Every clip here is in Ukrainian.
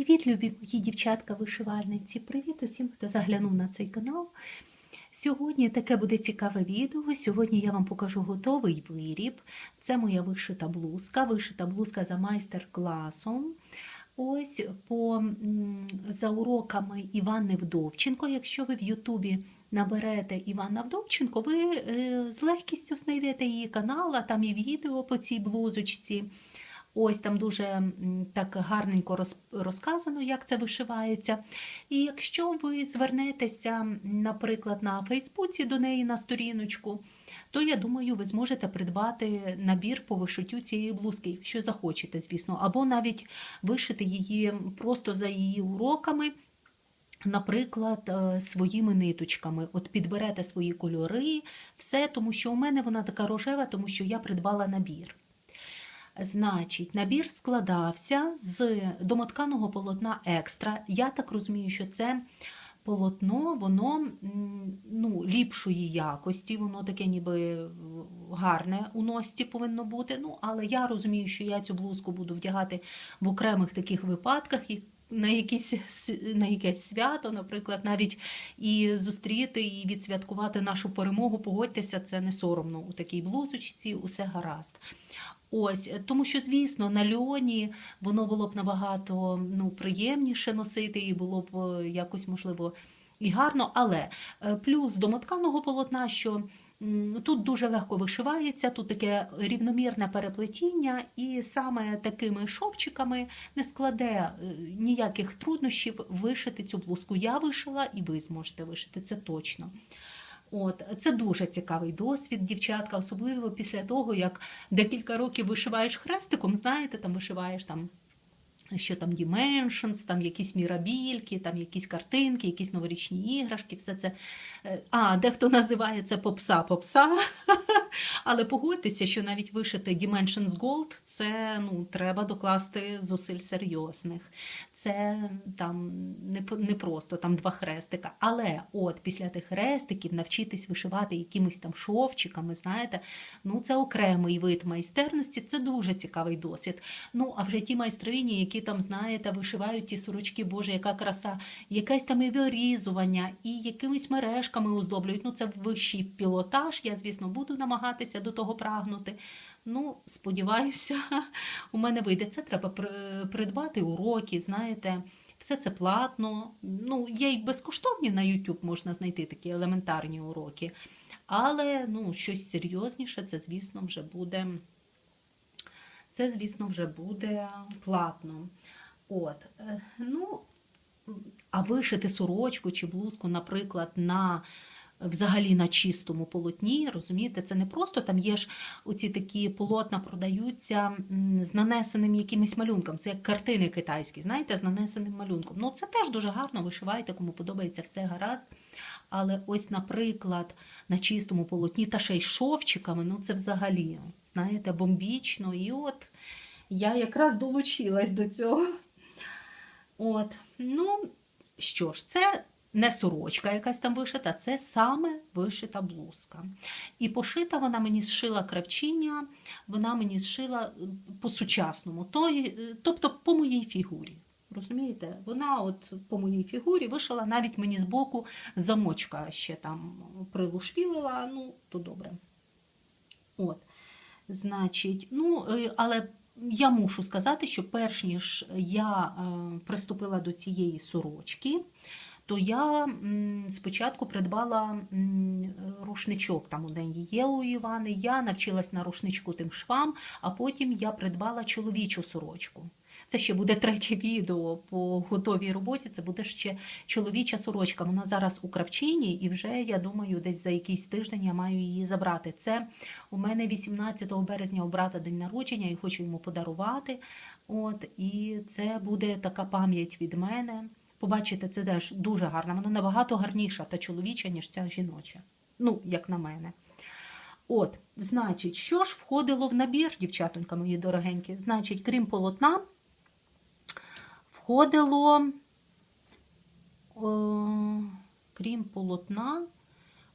Привіт, любі мої дівчатка-вишивальниці! Привіт усім, хто заглянув на цей канал. Сьогодні таке буде цікаве відео. Сьогодні я вам покажу готовий виріб. Це моя вишита блузка, вишита блузка за майстер-класом. Ось по, за уроками Івани Вдовченко. Якщо ви в Ютубі наберете Івана Вдовченко, ви е, з легкістю знайдете її канал, а там і відео по цій блузочці. Ось там дуже так гарненько розказано, як це вишивається. І якщо ви звернетеся, наприклад, на Фейсбуці до неї на сторіночку, то я думаю, ви зможете придбати набір по вишиттю цієї блузки, якщо захочете, звісно, або навіть вишити її просто за її уроками. Наприклад, е, своїми ниточками. От підберете свої кольори, все, тому що у мене вона така рожева, тому що я придбала набір. Значить, набір складався з домотканого полотна екстра. Я так розумію, що це полотно, воно ну, ліпшої якості, воно таке ніби гарне у носці повинно бути. Ну, але я розумію, що я цю блузку буду вдягати в окремих таких випадках. На якісь на якесь свято, наприклад, навіть і зустріти і відсвяткувати нашу перемогу. Погодьтеся, це не соромно у такій блузочці, усе гаразд. Ось, тому що, звісно, на льоні воно було б набагато ну, приємніше носити, і було б е, якось, можливо, і гарно. Але е, плюс до мотканого полотна, що тут дуже легко вишивається, тут таке рівномірне переплетіння, і саме такими шовчиками не складе е, ніяких труднощів вишити цю блузку. Я вишила, і ви зможете вишити, це точно. От, це дуже цікавий досвід, дівчатка, особливо після того, як декілька років вишиваєш хрестиком, знаєте, там вишиваєш там. Що там Dimensions, там якісь мірабільки, там якісь картинки, якісь новорічні іграшки, все це. Е, А, дехто називає це попса попса. Але погодьтеся, що навіть вишити Dimensions Gold це ну, треба докласти зусиль серйозних. Це там не, не просто там два хрестика. Але от після тих хрестиків навчитись вишивати якимись там шовчиками, знаєте, ну це окремий вид майстерності, це дуже цікавий досвід. Ну, а вже ті майстрині, які там, знаєте, вишивають ті сорочки, боже, яка краса, якесь там і вирізування, і якимись мережками оздоблюють. Ну, це вищий пілотаж. Я, звісно, буду намагатися до того прагнути. Ну, сподіваюся, у мене вийде. Це треба придбати уроки, знаєте. Все це платно. Ну, є й безкоштовні на YouTube можна знайти такі елементарні уроки. Але ну, щось серйозніше, це, звісно, вже буде. Це, звісно, вже буде платно. От, е, ну, а вишити сорочку чи блузку, наприклад, на взагалі на чистому полотні, розумієте, це не просто там є ж оці такі полотна продаються з нанесеним якимось малюнком. Це як картини китайські, знаєте, з нанесеним малюнком. Ну, це теж дуже гарно вишивайте, кому подобається все гаразд. Але ось, наприклад, на чистому полотні та ще й шовчиками, ну це взагалі, знаєте, бомбічно. І от я якраз долучилась до цього. От, ну що ж, це не сорочка якась там вишита, це саме вишита блузка. І пошита вона мені зшила кравчиня, вона мені зшила е, по-сучасному, е, тобто по моїй фігурі. Розумієте? Вона от по моїй фігурі вишила навіть мені збоку замочка ще там прилушвілила, ну, то добре. От. Значить, ну, е, але я мушу сказати, що перш ніж я приступила до цієї сорочки, то я спочатку придбала рушничок, там у день є у Івани, я навчилась на рушничку тим швам, а потім я придбала чоловічу сорочку. Це ще буде третє відео по готовій роботі. Це буде ще чоловіча сорочка. Вона зараз у кравчині, і вже я думаю, десь за якийсь тиждень я маю її забрати. Це у мене 18 березня у брата день народження, і хочу йому подарувати. От і це буде така пам'ять від мене. Побачите, це теж дуже гарна. Вона набагато гарніша та чоловіча, ніж ця жіноча. Ну, як на мене. От, значить, що ж входило в набір, дівчатонька мої дорогенькі? Значить, крім полотна, входило, о, крім полотна,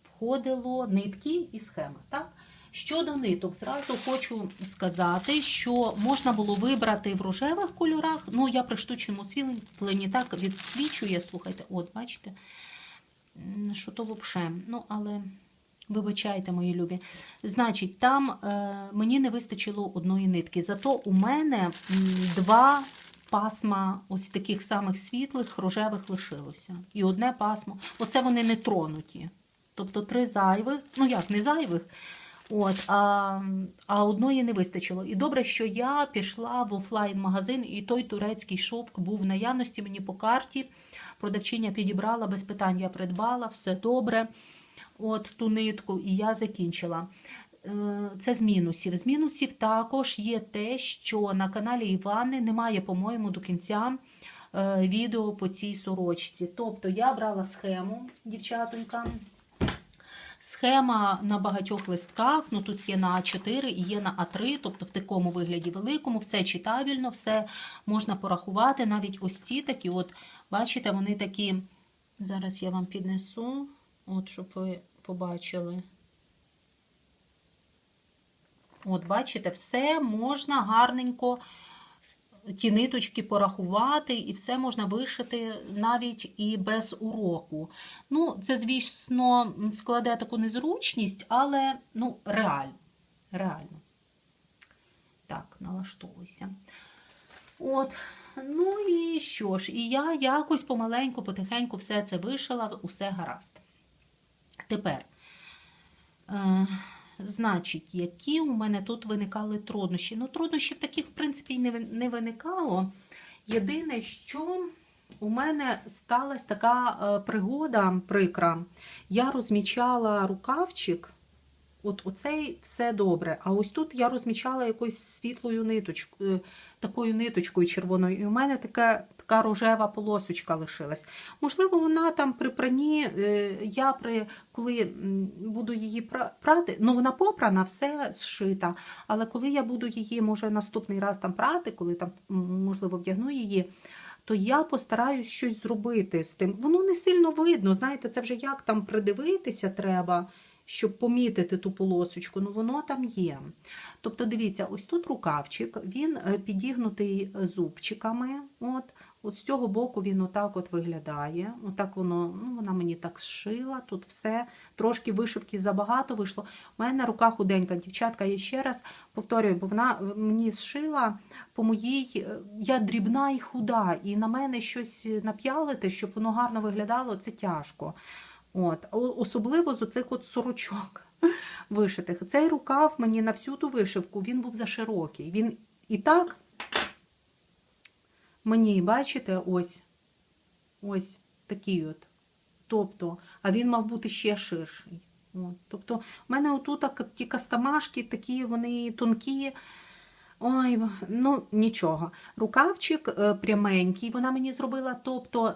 входило нитки і схема. Так? Щодо ниток, зразу хочу сказати, що можна було вибрати в рожевих кольорах. Ну, я при штучному освітленні так відсвічує, слухайте, от, бачите, що то взагалі. Ну, але вибачайте, мої любі. Значить, там е, мені не вистачило одної нитки. Зато у мене два пасма ось таких самих світлих, рожевих лишилося. І одне пасмо. Оце вони не тронуті. Тобто три зайвих, ну як, не зайвих. От, а, а одної не вистачило. І добре, що я пішла в офлайн-магазин, і той турецький шовк був в наявності мені по карті. Продавчиня підібрала без питань, я придбала, все добре. От ту нитку, і я закінчила. Е, Це з мінусів. З мінусів також є те, що на каналі Івани немає, по-моєму, до кінця е, відео по цій сорочці. Тобто я брала схему, дівчатонька. Схема на багатьох листках, ну тут є на А4 і є на А3, тобто в такому вигляді великому, все читабельно, все можна порахувати. Навіть ось ці такі, от, бачите, вони такі, зараз я вам піднесу, от, щоб ви побачили. От, бачите, все можна гарненько ті ниточки порахувати, і все можна вишити навіть і без уроку. Ну, це, звісно, складе таку незручність, але ну, реально. реально. Так, налаштовуйся. От, ну і що ж, і я якось помаленьку, потихеньку все це вишила, усе гаразд. Тепер. Е Значить, які у мене тут виникали труднощі? Ну, труднощів таких, в принципі, не виникало. Єдине, що у мене сталася така е, пригода прикра. Я розмічала рукавчик, от оцей все добре. А ось тут я розмічала якоюсь світлою ниточкою, такою ниточкою червоною, і у мене така, така рожева полосочка лишилась. Можливо, вона там при пранні, е, я при коли буду її прати, ну вона попрана, все зшита. Але коли я буду її, може, наступний раз там прати, коли там, можливо, вдягну її. То я постараюсь щось зробити з тим. Воно не сильно видно. Знаєте, це вже як там придивитися треба, щоб помітити ту полосочку. Ну воно там є. Тобто, дивіться, ось тут рукавчик, він е, підігнутий зубчиками. От, от з цього боку він отак от виглядає. Отак воно, ну вона мені так зшила, тут все. Трошки вишивки забагато вийшло. У мене рука худенька, дівчатка, я ще раз повторюю, бо вона мені зшила по моїй, е, я дрібна і худа, і на мене щось нап'ялити, щоб воно гарно виглядало, це тяжко. От, особливо з оцих от сорочок вишитих. Цей рукав мені на всю ту вишивку він був заширокий. Він і так мені, бачите, ось ось такий от. Тобто, а він мав бути ще ширший. От. Тобто, в мене отут ті кастамашки, такі вони тонкі. Ой, ну нічого. Рукавчик е, пряменький, вона мені зробила, тобто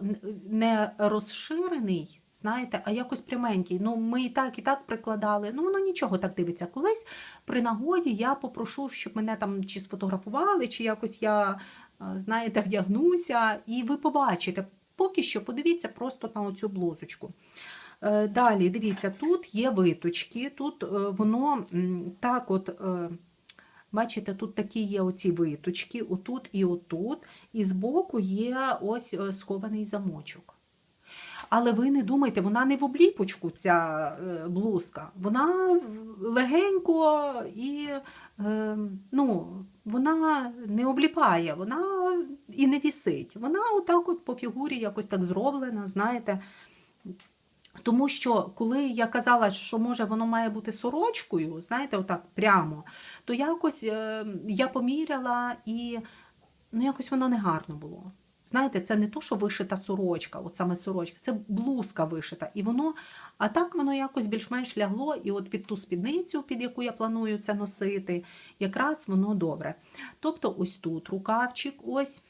не розширений, знаєте, а якось пряменький. Ну, ми і так, і так прикладали. Ну, воно нічого так дивиться. Колись при нагоді я попрошу, щоб мене там чи сфотографували, чи якось я, знаєте, вдягнуся, і ви побачите. Поки що подивіться просто на оцю блузочку. Е, Далі, дивіться, тут є виточки, тут е, воно так от. е, Бачите, тут такі є оці виточки, отут і отут, і збоку є ось е, схований замочок. Але ви не думайте, вона не в обліпочку, ця е, блузка. Вона легенько і е, ну, вона не обліпає, вона і не вісить. Вона отак от по фігурі якось так зроблена, знаєте. Тому що коли я казала, що може воно має бути сорочкою, знаєте, отак прямо, то якось е, я поміряла і ну, якось воно не гарно було. Знаєте, це не то, що вишита сорочка, от саме сорочка, це блузка вишита. І воно, а так воно якось більш-менш лягло, і от під ту спідницю, під яку я планую це носити, якраз воно добре. Тобто, ось тут рукавчик, ось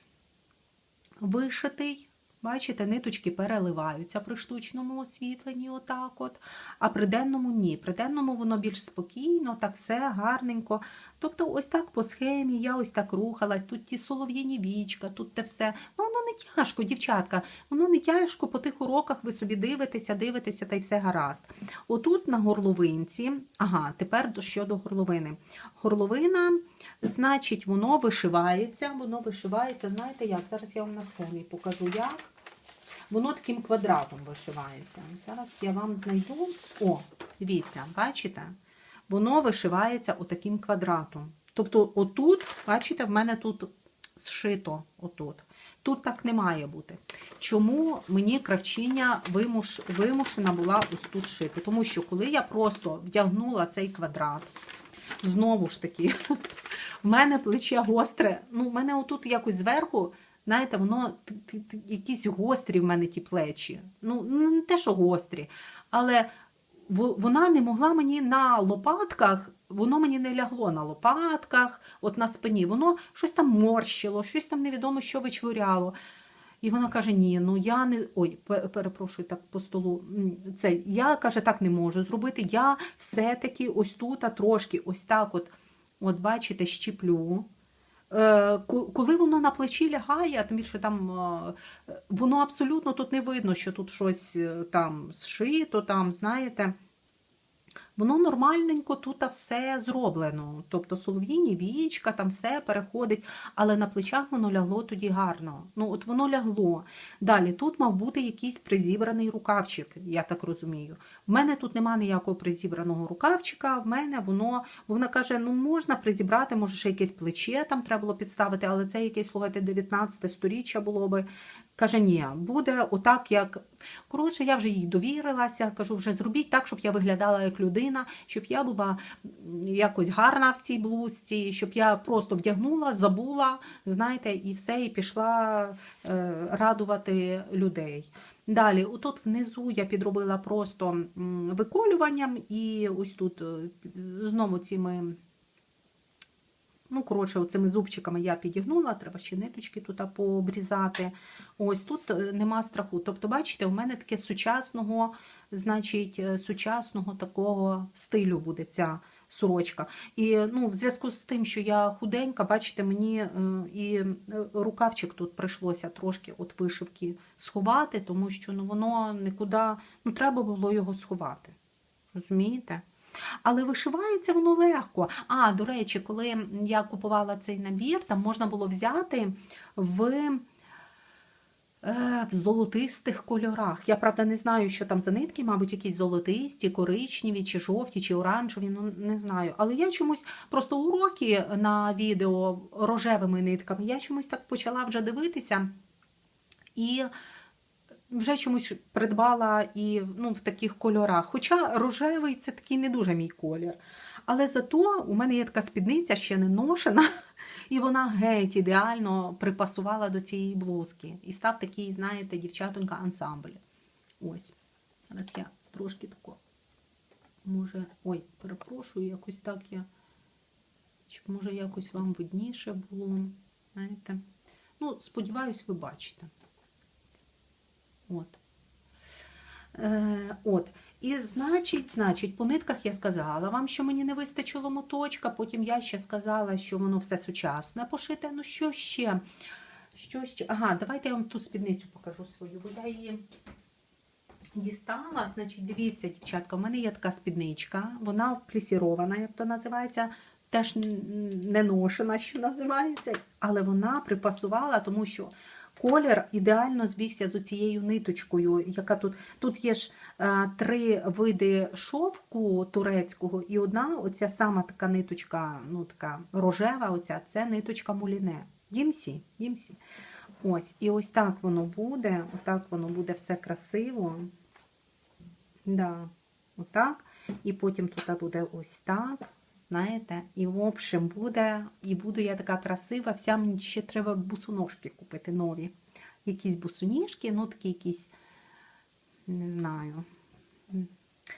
вишитий. Бачите, ниточки переливаються при штучному освітленні, отак от. А при денному ні. При денному воно більш спокійно, так все гарненько. Тобто, ось так по схемі, я ось так рухалась, тут ті солов'їні вічка, тут те все. Ну, воно не тяжко, дівчатка. Воно не тяжко по тих уроках ви собі дивитеся, дивитеся та й все гаразд. Отут на горловинці, ага, тепер щодо горловини. Горловина, значить, воно вишивається, воно вишивається, знаєте як? Зараз я вам на схемі покажу як. Воно таким квадратом вишивається. Зараз я вам знайду. О, дивіться, бачите? Воно вишивається отаким квадратом. Тобто, отут, бачите, в мене тут зшито отут. Тут так не має бути. Чому мені кравчиня вимуш, вимушена була ось тут шити? Тому що коли я просто вдягнула цей квадрат, знову ж таки, в мене плече гостре. Ну, в мене отут якось зверху, знаєте, воно якісь гострі в мене ті плечі. Ну, не те, що гострі, але вона не могла мені на лопатках, воно мені не лягло на лопатках, от на спині. Воно щось там морщило, щось там невідомо що вичворяло. І вона каже: Ні, ну я не ой, перепрошую так по столу. Це я каже, так не можу зробити. Я все-таки ось тут а трошки, ось так, от, от бачите, щіплю. Е, ко- Коли воно на плечі лягає, тим більше там е, воно абсолютно тут не видно, що тут щось е, там зшито, там, знаєте. Воно нормальненько тут все зроблено. Тобто солов'їні вічка, там все переходить, але на плечах воно лягло тоді гарно. Ну, от воно лягло. Далі тут мав бути якийсь призібраний рукавчик, я так розумію. В мене тут нема ніякого призібраного рукавчика, в мене воно, вона каже, ну можна призібрати, може ще якесь плече там треба було підставити, але це якесь, слухайте, 19 сторіччя було би. Каже, ні, буде отак, як. Коротше, я вже їй довірилася, кажу, вже зробіть так, щоб я виглядала як людина, щоб я була якось гарна в цій блузці, щоб я просто вдягнула, забула, знаєте, і все, і пішла е, радувати людей. Далі, отут внизу я підробила просто виколюванням, і ось тут е, знову цими. Ну, коротше, оцими зубчиками я підігнула, треба ще ниточки тут пообрізати. Ось тут е, нема страху. Тобто, бачите, у мене таке сучасного, значить, е, сучасного такого стилю буде ця сорочка. І ну, в зв'язку з тим, що я худенька, бачите, мені е, і е, рукавчик тут прийшлося трошки от вишивки сховати, тому що ну, воно нікуди, ну, треба було його сховати. Розумієте? Але вишивається воно легко. А, до речі, коли я купувала цей набір, там можна було взяти в, в золотистих кольорах. Я правда не знаю, що там за нитки, мабуть, якісь золотисті, коричневі, чи жовті, чи оранжеві, ну не знаю. Але я чомусь просто уроки на відео рожевими нитками, я чомусь так почала вже дивитися. І вже чомусь придбала і ну, в таких кольорах. Хоча рожевий це такий не дуже мій колір. Але зато у мене є така спідниця ще не ношена, і вона геть ідеально припасувала до цієї блузки. І став такий, знаєте, дівчатонька ансамбль. Ось. Зараз я трошки тако. Може, ой, перепрошую, якось так я. Щоб може якось вам видніше було. Знаєте. Ну, сподіваюсь, ви бачите. От. Е, от. І значить, значить, по нитках я сказала вам, що мені не вистачило моточка, потім я ще сказала, що воно все сучасне пошите. Ну, що ще? Що ще? Ага, давайте я вам ту спідницю покажу свою. Бо я її дістала. Значить, дивіться, дівчатка, у мене є така спідничка, вона плісірована, як то називається. Теж не ношена, що називається, але вона припасувала, тому що колір ідеально збігся з цією ниточкою, яка тут тут є ж е, три види шовку турецького, і одна оця сама така ниточка, ну така рожева, оця, це ниточка муліне. Дімсі, дімсі. Ось, і ось так воно буде, отак воно буде все красиво. Да, отак. І потім тут буде ось так. Знаєте, і в общем буде, і буду я така красива, вся мені ще треба бусоножки купити нові. Якісь бусоніжки, ну такі якісь, не знаю.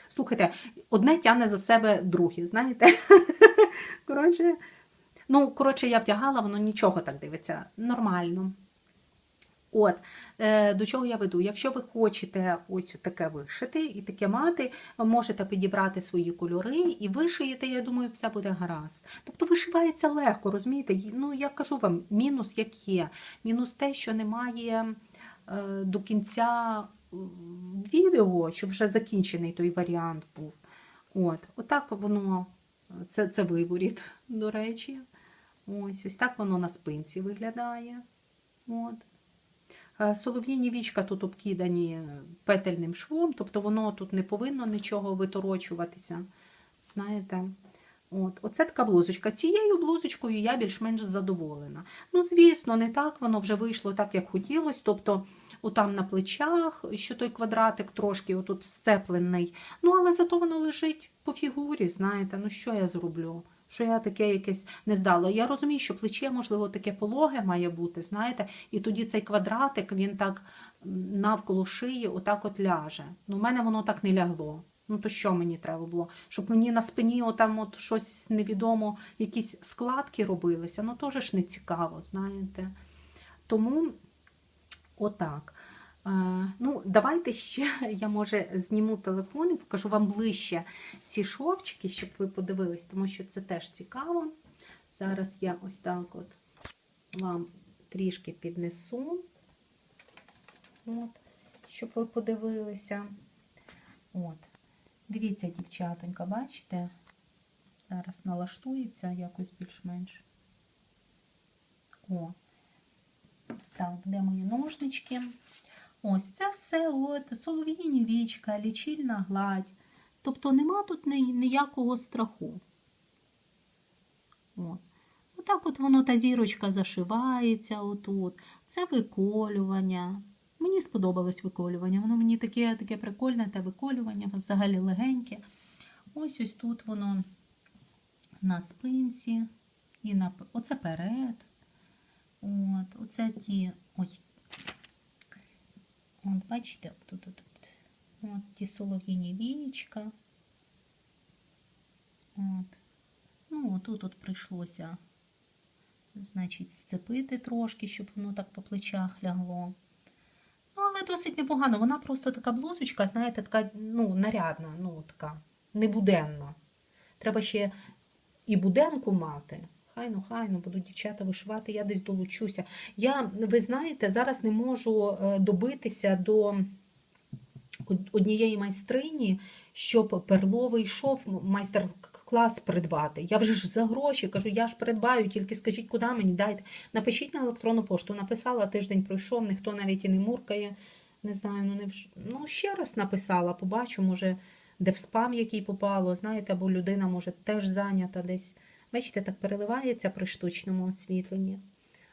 Слухайте, одне тягне за себе друге, знаєте? Коротше, ну, коротше, я вдягала, воно нічого так дивиться. Нормально. От, е, до чого я веду? Якщо ви хочете ось таке вишити і таке мати, можете підібрати свої кольори і вишиєте, я думаю, все буде гаразд. Тобто вишивається легко, розумієте? Ну, я кажу вам, мінус як є. Мінус те, що немає е, до кінця відео, щоб вже закінчений той варіант був. От, отак воно, це, це виворіт, до речі. Ось, ось так воно на спинці виглядає. От. Е, Солов'їні вічка тут обкидані петельним швом, тобто воно тут не повинно нічого виторочуватися. Знаєте, От, оце така блузочка. Цією блузочкою я більш-менш задоволена. Ну, звісно, не так воно вже вийшло так, як хотілося. Тобто, отам на плечах, що той квадратик трошки отут сцеплений. Ну, але зато воно лежить по фігурі, знаєте, ну що я зроблю? Що я таке якесь не здала. Я розумію, що плече, можливо, таке пологе має бути, знаєте, і тоді цей квадратик, він так навколо шиї отак от ляже. Ну, в мене воно так не лягло. Ну, то що мені треба було? Щоб мені на спині отам от щось невідомо, якісь складки робилися, ну теж ж не цікаво, знаєте. Тому отак. Ну, давайте ще я може зніму телефон і покажу вам ближче ці шовчики, щоб ви подивились, тому що це теж цікаво. Зараз я ось так от вам трішки піднесу, от, щоб ви подивилися. От. Дивіться, дівчатонька, бачите? Зараз налаштується якось більш-менш. О, так, де мої ножнички? Ось це все от солов'їні вічка, лічильна гладь. Тобто нема тут ні- ніякого страху. От. Отак от воно та зірочка зашивається отут. Це виколювання. Мені сподобалось виколювання. Воно мені таке, таке прикольне те виколювання, взагалі легеньке. Ось ось тут воно на спинці і на оце перед. От, оце ті. Ой. От, бачите, тут, тут, тут. От ті солов'їні вічка. От. Ну, тут от прийшлося, значить, сцепити трошки, щоб воно так по плечах лягло. Ну, але досить непогано. Вона просто така блузочка, знаєте, така ну, нарядна, ну, така небуденна. Треба ще і буденку мати. Хай ну, хай ну, будуть дівчата вишивати, я десь долучуся. Я, ви знаєте, зараз не можу е, добитися до однієї майстрині, щоб перловий шов майстер-клас придбати. Я вже ж за гроші кажу, я ж придбаю, тільки скажіть, куди мені дайте. Напишіть на електронну пошту. Написала, тиждень пройшов, ніхто навіть і не муркає. Не знаю, ну не вж... ну ще раз написала, побачу, може, де в спам який попало, знаєте, або людина може теж зайнята десь. Бачите, так переливається при штучному освітленні.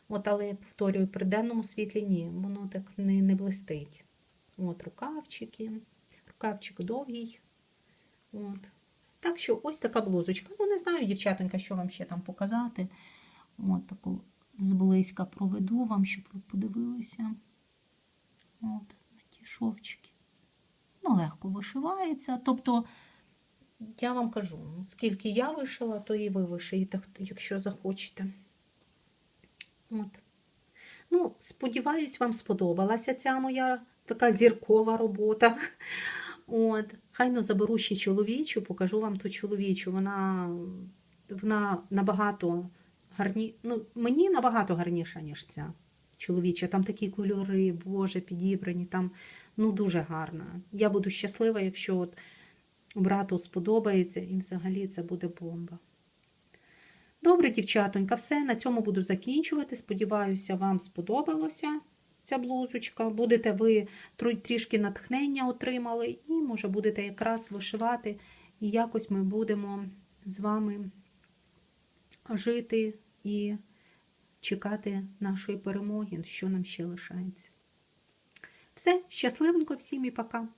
От, але повторюю, при денному світлі ні, воно так не, не блистить. От рукавчики, рукавчик довгий. От. Так що ось така блузочка. Ну, не знаю, дівчатонька, що вам ще там показати. От таку зблизька проведу вам, щоб ви подивилися. От, на ті шовчики. Ну, легко вишивається. Тобто, я вам кажу, скільки я вишила, то і ви вишиєте, якщо захочете. От. Ну, сподіваюсь, вам сподобалася ця моя така зіркова робота. От. Хайно заберу ще чоловічу, покажу вам ту чоловічу. Вона, вона набагато гарні... ну, мені набагато гарніша, ніж ця чоловіча. Там такі кольори, Боже, підібрані, там ну, дуже гарна. Я буду щаслива, якщо от брату сподобається, і взагалі це буде бомба. Добре, дівчатонька, все, на цьому буду закінчувати. Сподіваюся, вам сподобалося ця блузочка. Будете ви трішки натхнення отримали, і, може, будете якраз вишивати, і якось ми будемо з вами жити і чекати нашої перемоги, що нам ще лишається. Все, щасливенько всім і пока!